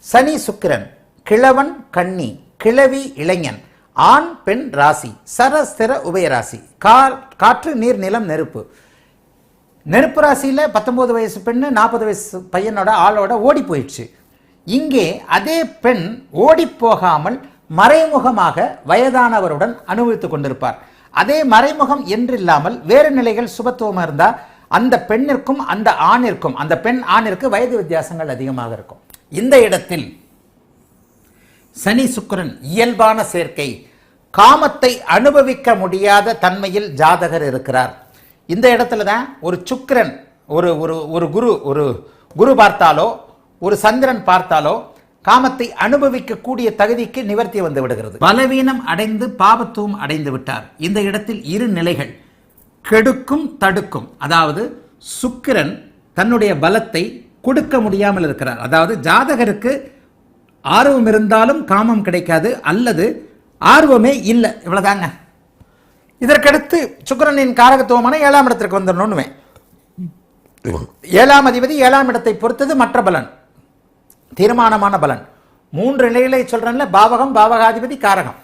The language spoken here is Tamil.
சனி சுக்கிரன் கிழவன் கன்னி கிழவி இளைஞன் ஆண் பெண் ராசி சரஸ்திர உபயராசி கா- காற்று நீர் நிலம் நெருப்பு. நெருப்பு ராசியில் பத்தொம்போது வயசு பெண்ணு நாற்பது வயசு பையனோட ஆளோட ஓடி போயிடுச்சு. இங்கே அதே பெண் ஓடி போகாமல் மறைமுகமாக வயதானவருடன் அனுபவித்துக் கொண்டிருப்பார். அதே மறைமுகம் என்றில்லாமல் வேறு நிலைகள் சுபத்துவமா இருந்தால் அந்த பெண்ணிற்கும் அந்த ஆணிற்கும் அந்த பெண் ஆணிற்கு வயது வித்தியாசங்கள் அதிகமாக இருக்கும். இந்த இடத்தில் சனி சுக்கிரன் இயல்பான சேர்க்கை காமத்தை அனுபவிக்க முடியாத தன்மையில் ஜாதகர் இருக்கிறார். இந்த இடத்துல தான் ஒரு சுக்கிரன் ஒரு ஒரு ஒரு குரு ஒரு குரு பார்த்தாலோ ஒரு சந்திரன் பார்த்தாலோ காமத்தை அனுபவிக்கக்கூடிய தகுதிக்கு நிவர்த்தி வந்து விடுகிறது. பலவீனம் அடைந்து பாபத்துவம் அடைந்து விட்டார். இந்த இடத்தில் இரு நிலைகள். கெடுக்கும் தடுக்கும். அதாவது சுக்கிரன் தன்னுடைய பலத்தை கொடுக்க முடியாமல் இருக்கிறார். அதாவது ஜாதகருக்கு ஆர்வம் இருந்தாலும் காமம் கிடைக்காது அல்லது ஆர்வமே இல்லை. இவ்வளோதாங்க இதற்கடுத்து சுக்கரனின் காரகத்துவமான ஏழாம் இடத்திற்கு வந்துடணும்னுவே ஏழாம் அதிபதி ஏழாம் இடத்தை பொறுத்தது மற்ற பலன். தீர்மானமான பலன். மூன்று நிலைகளை சொல்றேன்ல பாவகம் பாவகாதிபதி காரகம்.